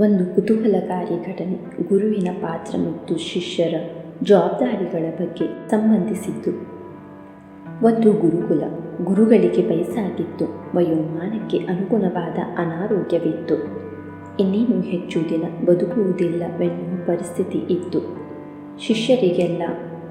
ಒಂದು ಕುತೂಹಲಕಾರಿ ಘಟನೆ ಗುರುವಿನ ಪಾತ್ರ ಮತ್ತು ಶಿಷ್ಯರ ಜವಾಬ್ದಾರಿಗಳ ಬಗ್ಗೆ ಸಂಬಂಧಿಸಿದ್ದು ಒಂದು ಗುರುಕುಲ ಗುರುಗಳಿಗೆ ವಯಸ್ಸಾಗಿತ್ತು, ವಯೋಮಾನಕ್ಕೆ ಅನುಗುಣವಾದ ಅನಾರೋಗ್ಯವಿತ್ತು. ಇನ್ನೇನು ಹೆಚ್ಚು ದಿನ ಬದುಕುವುದಿಲ್ಲವೆನ್ನುವ ಪರಿಸ್ಥಿತಿ ಇತ್ತು. ಶಿಷ್ಯರಿಗೆಲ್ಲ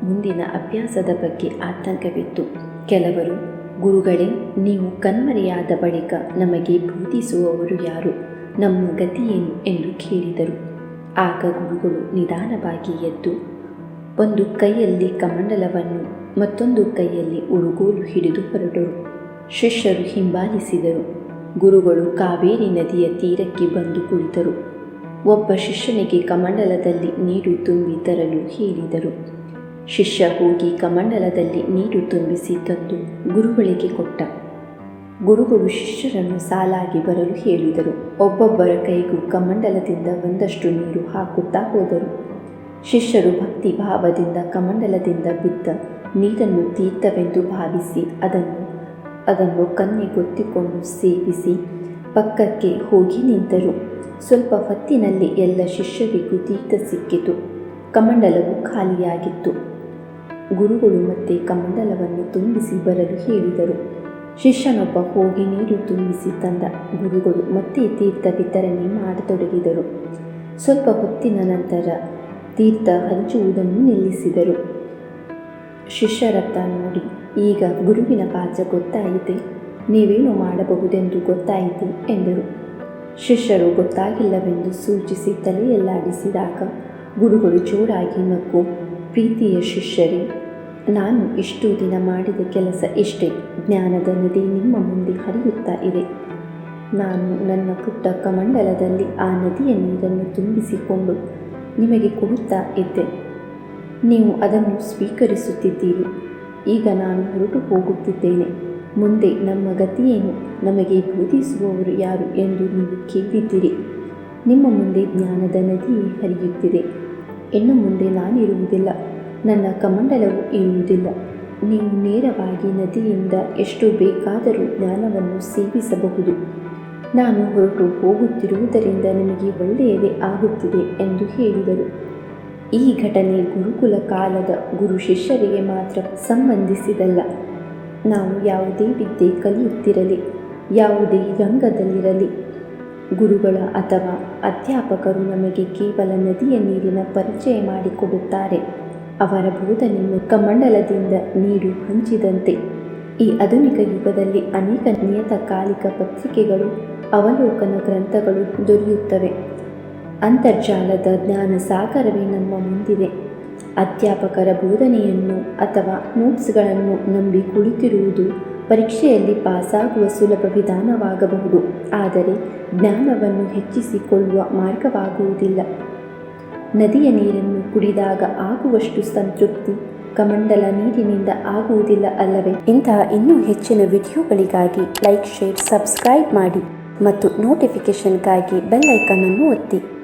ಮುಂದಿನ ಅಭ್ಯಾಸದ ಬಗ್ಗೆ ಆತಂಕವಿತ್ತು. ಕೆಲವರು, ಗುರುಗಳೇ, ನೀವು ಕಣ್ಮರೆಯಾದ ಬಳಿಕ ನಮಗೆ ಬೋಧಿಸುವವರು ಯಾರು? ನಮ್ಮ ಗತಿಯೇನು ಎಂದು ಕೇಳಿದರು. ಆಗ ಗುರುಗಳು ನಿಧಾನವಾಗಿ ಎದ್ದು, ಒಂದು ಕೈಯಲ್ಲಿ ಕಮಂಡಲವನ್ನು, ಮತ್ತೊಂದು ಕೈಯಲ್ಲಿ ಉಡುಗೋಲು ಹಿಡಿದು ಹೊರಟರು. ಶಿಷ್ಯರು ಹಿಂಬಾಲಿಸಿದರು. ಗುರುಗಳು ಕಾವೇರಿ ನದಿಯ ತೀರಕ್ಕೆ ಬಂದು ಕುಳಿತರು. ಒಬ್ಬ ಶಿಷ್ಯನಿಗೆ ಕಮಂಡಲದಲ್ಲಿ ನೀರು ತುಂಬಿ ತರಲು ಹೇಳಿದರು. ಶಿಷ್ಯ ಹೋಗಿ ಕಮಂಡಲದಲ್ಲಿ ನೀರು ತುಂಬಿಸಿ ತಂದು ಗುರುಗಳಿಗೆ ಕೊಟ್ಟ. ಗುರುಗಳು ಶಿಷ್ಯರನ್ನು ಸಾಲಾಗಿ ಬರಲು ಹೇಳಿದರು. ಒಬ್ಬೊಬ್ಬರ ಕೈಗೂ ಕಮಂಡಲದಿಂದ ಒಂದಷ್ಟು ನೀರು ಹಾಕುತ್ತಾ ಹೋದರು. ಶಿಷ್ಯರು ಭಕ್ತಿ ಭಾವದಿಂದ ಕಮಂಡಲದಿಂದ ಬಿದ್ದ ನೀರನ್ನು ತೀರ್ಥವೆಂದು ಭಾವಿಸಿ ಅದನ್ನು ಅದನ್ನು ಕನ್ನೆಗೊತ್ತಿಕೊಂಡು ಸೇವಿಸಿ ಪಕ್ಕಕ್ಕೆ ಹೋಗಿ ನಿಂತರು. ಸ್ವಲ್ಪ ಹೊತ್ತಿನಲ್ಲಿ ಎಲ್ಲ ಶಿಷ್ಯರಿಗೂ ತೀರ್ಥ ಸಿಕ್ಕಿತು. ಕಮಂಡಲವು ಖಾಲಿಯಾಗಿತ್ತು. ಗುರುಗಳು ಮತ್ತೆ ಕಮಂಡಲವನ್ನು ತುಂಬಿಸಿ ಬರಲು ಹೇಳಿದರು. ಶಿಷ್ಯನೊಬ್ಬ ಹೋಗಿ ನೀರು ತುಂಬಿಸಿ ತಂದ ಗುರುಗಳು ಮತ್ತೆ ತೀರ್ಥ ವಿತರಣೆ ಮಾಡತೊಡಗಿದರು. ಸ್ವಲ್ಪ ಹೊತ್ತಿನ ನಂತರ ತೀರ್ಥ ಹಂಚುವುದನ್ನು ನಿಲ್ಲಿಸಿದರು. ಶಿಷ್ಯರತ್ತ ನೋಡಿ, ಈಗ ಗುರುವಿನ ಪಾಚ ಗೊತ್ತಾಯಿತೆ, ನೀವೇನು ಮಾಡಬಹುದೆಂದು ಗೊತ್ತಾಯಿತು ಎಂದರು. ಶಿಷ್ಯರು ಗೊತ್ತಾಗಿಲ್ಲವೆಂದು ಸೂಚಿಸಿ ತಲೆಯಲ್ಲಾಡಿಸಿದಾಗ ಗುರುಗಳು ಜೋರಾಗಿ ನಕ್ಕು, ಪ್ರೀತಿಯ ಶಿಷ್ಯರೇ ನಾನು ಇಷ್ಟು ದಿನ ಮಾಡಿದ ಕೆಲಸ ಇಷ್ಟೇ. ಜ್ಞಾನದ ನದಿ ನಿಮ್ಮ ಮುಂದೆ ಹರಿಯುತ್ತಾ ಇದೆ. ನಾನು ನನ್ನ ಪುಟ್ಟ ಕಮಂಡಲದಲ್ಲಿ ಆ ನದಿಯ ನೀರನ್ನು ತುಂಬಿಸಿಕೊಂಡು ನಿಮಗೆ ಕೊಡುತ್ತಾ ಇದ್ದೆ. ನೀವು ಅದನ್ನು ಸ್ವೀಕರಿಸುತ್ತಿದ್ದೀರಿ. ಈಗ ನಾನು ಹೊರಟು ಹೋಗುತ್ತಿದ್ದೇನೆ. ಮುಂದೆ ನಮ್ಮ ಗತಿಯೇನು? ನಮಗೆ ಬೋಧಿಸುವವರು ಯಾರು ಎಂದು ನೀವು ಕೇಳಿದ್ದೀರಿ. ನಿಮ್ಮ ಮುಂದೆ ಜ್ಞಾನದ ನದಿ ಹರಿಯುತ್ತಿದೆ. ಇನ್ನು ಮುಂದೆ ನಾನಿರುವುದಿಲ್ಲ. ನನ್ನ ಕಮಂಡಲವು ಇರುವುದಿಲ್ಲ ನೀವು ನೇರವಾಗಿ ನದಿಯಿಂದ ಎಷ್ಟು ಬೇಕಾದರೂ ಜ್ಞಾನವನ್ನು ಸೇವಿಸಬಹುದು. ನಾನು ಹೊರಟು ಹೋಗುತ್ತಿರುವುದರಿಂದ ನಿಮಗೆ ಒಳ್ಳೆಯದೇ ಆಗುತ್ತಿದೆ ಎಂದು ಹೇಳಿದರು. ಈ ಘಟನೆ ಗುರುಕುಲ ಕಾಲದ ಗುರು ಶಿಷ್ಯರಿಗೆ ಮಾತ್ರ ಸಂಬಂಧಿಸಿದಲ್ಲ. ನಾವು ಯಾವುದೇ ವಿದ್ಯೆ ಕಲಿಯುತ್ತಿರಲಿ, ಯಾವುದೇ ರಂಗದಲ್ಲಿರಲಿ. ಗುರುಗಳ ಅಥವಾ ಅಧ್ಯಾಪಕರು ನಮಗೆ ಕೇವಲ ನದಿಯ ನೀರಿನ ಪರಿಚಯ ಮಾಡಿಕೊಡುತ್ತಾರೆ. ಅವರ ಬೋಧನೆಯನ್ನು ಕಮಂಡಲದಿಂದ ನೀರು ಹಂಚಿದಂತೆ. ಈ ಆಧುನಿಕ ಯುಗದಲ್ಲಿ ಅನೇಕ ನಿಯತಕಾಲಿಕ ಪತ್ರಿಕೆಗಳು, ಅವಲೋಕನ ಗ್ರಂಥಗಳು ದೊರೆಯುತ್ತವೆ. ಅಂತರ್ಜಾಲದ ಜ್ಞಾನ ಸಾಗರವೇ ನಮ್ಮ ಮುಂದಿದೆ. ಅಧ್ಯಾಪಕರ ಬೋಧನೆಯನ್ನು ಅಥವಾ ನೋಟ್ಸ್ಗಳನ್ನು ನಂಬಿ ಕುಳಿತಿರುವುದು ಪರೀಕ್ಷೆಯಲ್ಲಿ ಪಾಸಾಗುವ ಸುಲಭ ವಿಧಾನವಾಗಬಹುದು. ಆದರೆ ಜ್ಞಾನವನ್ನು ಹೆಚ್ಚಿಸಿಕೊಳ್ಳುವ ಮಾರ್ಗವಾಗುವುದಿಲ್ಲ. ನದಿಯ ನೀರನ್ನು ಕುಡಿದಾಗ ಆಗುವಷ್ಟು ಸಂತೃಪ್ತಿ, ಕಮಂಡಲ ನೀರಿನಿಂದ ಆಗುವುದಿಲ್ಲ ಅಲ್ಲವೇ? ಇಂತಹ ಇನ್ನೂ ಹೆಚ್ಚಿನ ವಿಡಿಯೋಗಳಿಗಾಗಿ ಲೈಕ್, ಶೇರ್, ಸಬ್ಸ್ಕ್ರೈಬ್ ಮಾಡಿ ಮತ್ತು ನೋಟಿಫಿಕೇಷನ್ಗಾಗಿ ಬೆಲ್ ಅನ್ನು ಒತ್ತಿ.